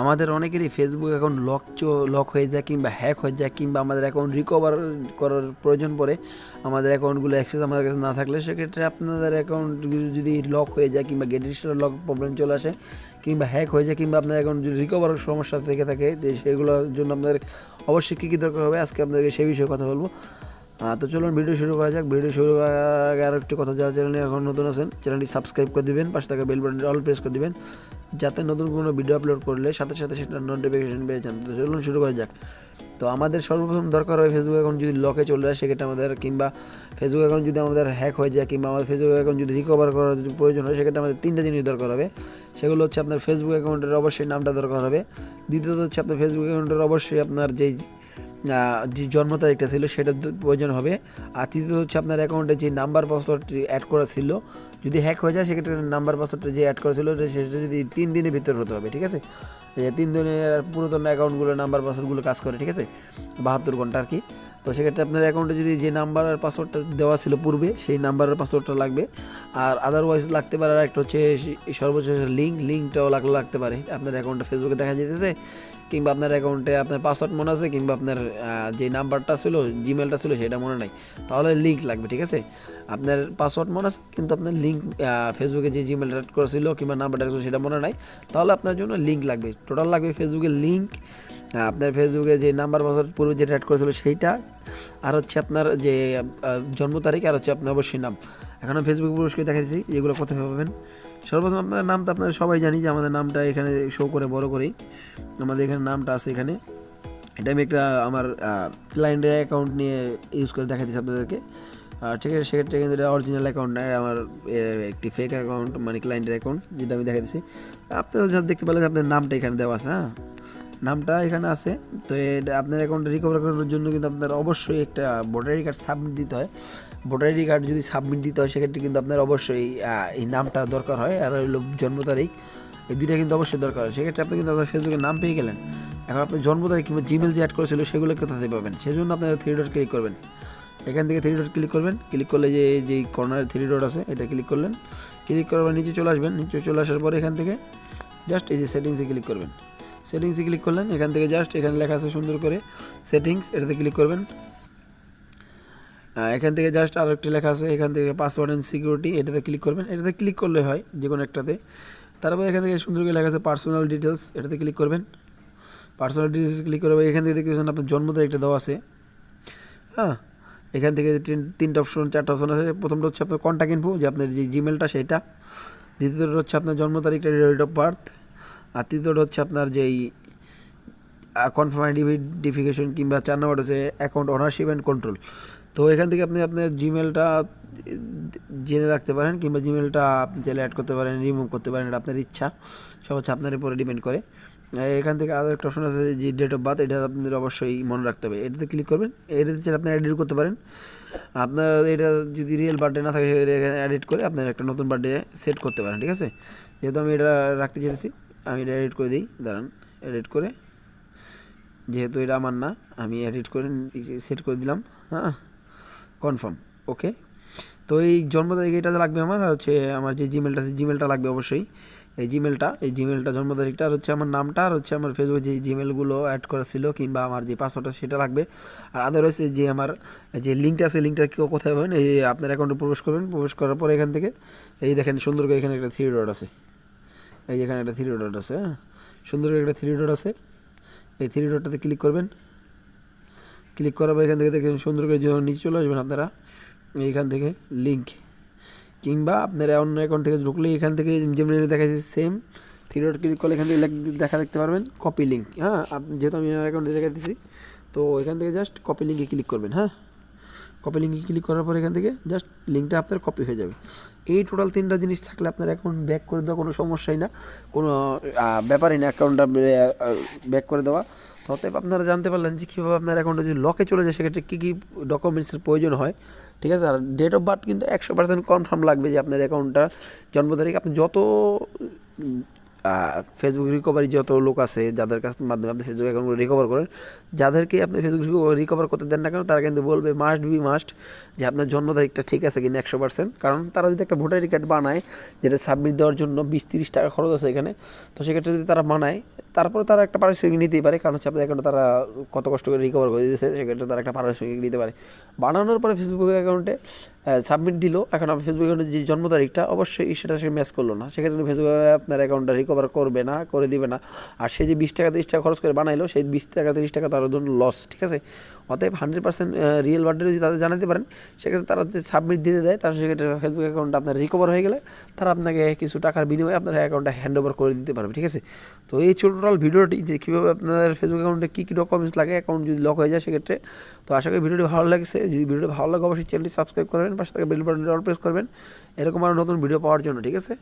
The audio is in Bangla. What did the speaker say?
আমাদের অনেকেরই ফেসবুক অ্যাকাউন্ট লক লক হয়ে যায় কিংবা হ্যাক হয়ে যায় কিংবা আমাদের অ্যাকাউন্ট রিকভার করার প্রয়োজন পড়ে, আমাদের অ্যাকাউন্টগুলো অ্যাক্সেস আমাদের কাছে না থাকলে সেক্ষেত্রে আপনাদের অ্যাকাউন্ট যদি লক হয়ে যায় কিংবা গেট রেজিস্টার লক প্রবলেম চলে আসে, কিংবা হ্যাক হয়ে যায় কিংবা আপনার অ্যাকাউন্ট যদি রিকভার সমস্যা থেকে থাকে সেগুলোর জন্য আপনাদের অবশ্যই কী কী দরকার হবে, আজকে আপনাদেরকে সেই বিষয়ে কথা বলব। তো চলুন ভিডিও শুরু করা যাক। ভিডিও শুরু করার আগে আরও একটি কথা, যারা চ্যানেলে এখন নতুন আছেন, চ্যানেলটি সাবস্ক্রাইব করে দিবেন, পাশে থাকা বেল বাটনটি অল প্রেস করে দিবেন, যাতে নতুন কোনো ভিডিও আপলোড করলে সাথে সাথে সেটা নোটিফিকেশন পেয়ে যান। তো চলুন শুরু করা যাক। তো আমাদের সর্বপ্রথম দরকার হয় ফেসবুক অ্যাকাউন্ট যদি লকে চলে যায় সেক্ষেত্রে আমাদের কিংবা ফেসবুক অ্যাকাউন্ট যদি আমাদের হ্যাক হয়ে যায়, কিংবা আমাদের ফেসবুক অ্যাকাউন্ট যদি রিকভার করার যদি প্রয়োজন হয়, সেক্ষেত্রে আমাদের তিনটা জিনিস দরকার হবে। সেগুলো হচ্ছে আপনার ফেসবুক অ্যাকাউন্টের অবশ্যই নামটা দরকার হবে। দ্বিতীয়ত হচ্ছে আপনার ফেসবুক অ্যাকাউন্টের অবশ্যই আপনার যেই যে জন্ম তারিখটা ছিল সেটা প্রয়োজন হবে। আর তৃতীয় হচ্ছে আপনার অ্যাকাউন্টে যে নাম্বার পাসওয়ার্ডটি অ্যাড করা ছিল, যদি হ্যাক হয়ে যায় সেক্ষেত্রে নাম্বার পাসওয়ার্ডটা যে অ্যাড করা ছিল, সেটা যদি তিন দিনের ভিতর হতে হবে, ঠিক আছে? তিন দিনের পুরাতন অ্যাকাউন্টগুলো নাম্বার পাসওয়ার্ডগুলো কাজ করে, ঠিক আছে? বাহাত্তর ঘণ্টা আর কি। তো সেক্ষেত্রে আপনার অ্যাকাউন্টে যদি যে নাম্বার আর পাসওয়ার্ডটা দেওয়া ছিল পূর্বে, সেই নাম্বারের পাসওয়ার্ডটা লাগবে। আর আদারওয়াইজ লাগতে পারে আর একটা হচ্ছে সে- সর্বোচ্চ লিঙ্ক লিঙ্কটাও লাগলে লাগতে পারে। আপনার অ্যাকাউন্টটা ফেসবুকে দেখা যেতেছে কিংবা আপনার অ্যাকাউন্টে আপনার পাসওয়ার্ড মনে আছে কিংবা আপনার যে নাম্বারটা ছিল জিমেলটা ছিল, সেটা মনে নাই। তাহলে লিঙ্ক লাগবে, ঠিক আছে? আপনার পাসওয়ার্ড মনে আছে, কিন্তু আপনার লিঙ্ক ফেসবুকে যে জিমেলটা অ্যাড করেছিল কিংবা নাম্বারটা ছিল, সেটা মনে নাই। তাহলে আপনার জন্য লিঙ্ক লাগবে। টোটাল লাগবে ফেসবুকের লিঙ্ক আপনার ফেসবুকে যে নাম্বার পাসওয়ার্ড পূর্বে যেটা অ্যাড করেছিল সেইটা। আর হচ্ছে আপনার যে জন্ম তারিখ, আর হচ্ছে আপনার অবশ্যই নাম। এখন ফেসবুক পুরস্কার দেখাচ্ছি এগুলো কোথায় পাবেন? সর্বপ্রথম আপনার নামটা আপনারা সবাই জানি যে আমাদের নামটা এখানে শো করে, বড় করেই। আমাদের এখানে নামটা আছে এখানে। এটা আমি একটা আমার ক্লায়েন্টের অ্যাকাউন্ট নিয়ে ইউজ করে দেখা দিচ্ছি আপনাদেরকে ঠিক আছে, সেক্ষেত্রে কিন্তু এটা অরিজিনাল অ্যাকাউন্ট নয় আমার একটি ফেক অ্যাকাউন্ট মানে ক্লায়েন্টের অ্যাকাউন্ট যেটা আমি দেখা দিচ্ছি আপনারা যা দেখতে পেলেন আপনার নামটা এখানে দেওয়া আছে হ্যাঁ? নামটা এখানে আছে। তো এটা আপনার অ্যাকাউন্টে রিকভার করার জন্য কিন্তু আপনার অবশ্যই একটা ভোটার আইডি কার্ড সাবমিট দিতে হয়। ভোটার আইডি কার্ড যদি সাবমিট দিতে হয়, সেক্ষেত্রে কিন্তু আপনার অবশ্যই এই নামটা দরকার হয় আর হলো জন্ম তারিখ। এই দুইটা কিন্তু অবশ্যই দরকার হয়। সেক্ষেত্রে আপনি কিন্তু আপনার ফেসবুকে নাম পেয়ে গেলেন। এখন আপনি জন্ম তারিখ কিংবা জিমেল যে অ্যাড করেছিল, সেগুলো কোথাতে পাবেন? সেজন্য আপনারা থ্রি ডট ক্লিক করবেন। এখান থেকে থ্রি ডট ক্লিক করবেন। ক্লিক করলে যে যেই কর্নারে থ্রি ডট আছে, এটা ক্লিক করলেন। ক্লিক করার পর নিচে চলে আসবেন। নিচে চলে আসার পরে এখান থেকে জাস্ট এই যে সেটিংসে ক্লিক করবেন। সেটিংসে ক্লিক করলেন। এখান থেকে জাস্ট এখানে লেখা আছে সুন্দর করে সেটিংস এটাতে ক্লিক করবেন। এখান থেকে জাস্ট আরও একটি লেখা আছে, এখান থেকে পাসওয়ার্ড অ্যান্ড সিকিউরিটি এটাতে ক্লিক করবেন। এটাতে ক্লিক করলে হয় যে কোনো একটাতে। তারপর এখান থেকে সুন্দর করে লেখা আছে পার্সোনাল ডিটেলস এটাতে ক্লিক করবেন। পার্সোনাল ডিটেলস ক্লিক করবে এখান থেকে দেখতে পাচ্ছেন আপনার জন্ম তারিখটা দেওয়া আছে। হ্যাঁ এখান থেকে তিন- তিনটা অপশন চারটা অপশন আছে, প্রথমটা হচ্ছে আপনার কন্ট্যাক্ট ইনফো যে আপনার যে জিমেলটা সেটা। দ্বিতীয়টা হচ্ছে আপনার জন্ম তারিখটা ডেট অফ বার্থ আর তৃতীয়টা হচ্ছে আপনার যেই কনফার্ম আইডেন্টিফিকেশন কিংবা চার নম্বর হচ্ছে অ্যাকাউন্ট ওনারশিপ অ্যান্ড কন্ট্রোল তো এখান থেকে আপনি আপনার জিমেলটা জেনে রাখতে পারেন কিংবা জিমেলটা আপনি চাইলে অ্যাড করতে পারেন রিমুভ করতে পারেন, এটা আপনার ইচ্ছা। সব হচ্ছে আপনার উপরে ডিপেন্ড করে। এখান থেকে আরও একটা অপশন আছে যে ডেট অফ বার্থ এটা আপনাদের অবশ্যই মনে রাখতে হবে। এটাতে ক্লিক করবেন, এটাতে চাইলে আপনি এডিট করতে পারেন। আপনার এটা যদি রিয়েল বার্থডে না থাকে এখানে এডিট করে আপনার একটা নতুন বার্থডে সেট করতে পারেন, ঠিক আছে? যেহেতু আমি এটা রাখতে চেয়েছি আমি এটা এডিট করে দিই, দাঁড়ান এডিট করে যেহেতু এটা আমার না, আমি এডিট করে সেট করে দিলাম হ্যাঁ? কনফার্ম ওকে তো এই জন্ম তারিখ এটা লাগবে আমার, আর হচ্ছে আমার যে জিমেলটা আছে জিমেলটা লাগবে অবশ্যই। এই জিমেলটা এই জিমেলটা জন্ম তারিখটা, আর হচ্ছে আমার নামটা, আর হচ্ছে আমার ফেসবুকে যে জিমেলগুলো অ্যাড করা ছিল, কিংবা আমার যে পাসওয়ার্ডটা সেটা লাগবে। আর আদারওয়াইজ যে আমার যে লিঙ্কটা আছে লিঙ্কটা কেউ কোথায় পাবেন? এই আপনার অ্যাকাউন্টে প্রবেশ করবেন, প্রবেশ করার পরে এখান থেকে, এই দেখেন সুন্দর করে এখানে একটা থ্রি ডট আছে। এই যেখানে একটা থ্রি ডট আছে হ্যাঁ? সুন্দর করে একটা থ্রি ডট আছে। এই থ্রি ডটটাতে ক্লিক করবেন। ক্লিক করার পর এখান থেকে দেখেন সুন্দর করে যখন নিচে চলে আসবেন আপনারা। এইখান থেকে লিঙ্ক কিংবা আপনারা অন্য অ্যাকাউন্ট থেকে ঢুকলে এখান থেকে যেমনি দেখা যাচ্ছে সেম থ্রি ডট ক্লিক করলে এখান থেকে দেখা দেখতে পারবেন কপি লিঙ্ক হ্যাঁ যেহেতু আমি আমার অ্যাকাউন্টে দেখা দিচ্ছি তো এখান থেকে জাস্ট কপি লিঙ্কে ক্লিক করবেন হ্যাঁ। কপি লিঙ্কে ক্লিক করার পর এখান থেকে জাস্ট লিঙ্কটা আপনার কপি হয়ে যাবে। এই টোটাল তিনটা জিনিস থাকলে আপনার অ্যাকাউন্ট ব্যাক করে দেওয়া কোনো সমস্যাই না, কোনো ব্যাপারই না অ্যাকাউন্টটা ব্যাক করে দেওয়া। অতএব আপনারা জানতে পারলেন যে কীভাবে আপনার অ্যাকাউন্টে যদি লকে চলে যায়, সেক্ষেত্রে কী কী ডকুমেন্টসের প্রয়োজন হয়, ঠিক আছে? আর ডেট অফ বার্থ কিন্তু একশো পার্সেন্ট কনফার্ম লাগবে যে আপনার অ্যাকাউন্টটা জন্ম তারিখ। আপনি যত ফেসবুক রিকভারি যত লোক আছে, যাদের কাছ মাধ্যমে আপনি ফেসবুক অ্যাকাউন্টগুলো রিকভার করেন, যাদেরকে আপনি ফেসবুক রিকভার করতে দেন না কেন, তারা কিন্তু বলবে মাস্ট বি মাস্ট যে আপনার জন্ম তারিখটা ঠিক আছে কিনা একশো পার্সেন্ট কারণ তারা যদি একটা ভোটার কার্ড বানায়, যেটা সাবমিট দেওয়ার জন্য বিশ তিরিশ টাকা খরচ আছে এখানে, তো সেক্ষেত্রে যদি তারা বানায়, তারপরে তারা একটা পারিশ্রমিক নিতেই পারে। কারণ হচ্ছে আপনার তারা কত কষ্ট করে রিকভার করে দিয়েছে, সেক্ষেত্রে তারা একটা পারিশ্রমিক নিতে পারে। বানানোর পরে ফেসবুক অ্যাকাউন্টে সাবমিট দিল। এখন আপনার ফেসবুক অ্যাকাউন্টে যে জন্ম তারিখটা, অবশ্যই সেটা সে ম্যাচ করল না। সেক্ষেত্রে ফেসবুক আপনার অ্যাকাউন্টটা রিকভার করবে না, করে দিবে না। আর সে যে বিশ টাকা, তিরিশ টাকা খরচ করে বানাইলো, সেই বিশ টাকা, তিরিশ টাকা তার জন্য লস ঠিক আছে? অতএব হান্ড্রেড পার্সেন্ট রিয়েল বার্থডে যদি তাদের জানাতে পারেন, সেক্ষেত্রে তারা যদি সাবমিট দিতে দেয় তাহলে সেক্ষেত্রে ফেসবুক অ্যাকাউন্টটা আপনার রিকভার হয়ে গেলে, তারা আপনাকে কিছু টাকার বিনিময়ে আপনার অ্যাকাউন্টটা হ্যান্ড ওভার করে দিতে পারবে, ঠিক আছে? তো এই টোটাল ভিডিওটি যে কীভাবে আপনাদের ফেসবুক অ্যাকাউন্টে কী কী ডকুমেন্টস লাগে অ্যাকাউন্ট যদি লক হয়ে যায়, সেক্ষেত্রে তো আশা করি ভিডিওটি ভালো লাগছে। যদি ভিডিওটি ভালো লাগে, অবশ্যই চ্যানেলটি সাবস্ক্রাইব করবেন পাশে থেকে বেল বাটনটি অল প্রেস করবেন। এরকম আরও নতুন ভিডিও পাওয়ার জন্য, ঠিক আছে?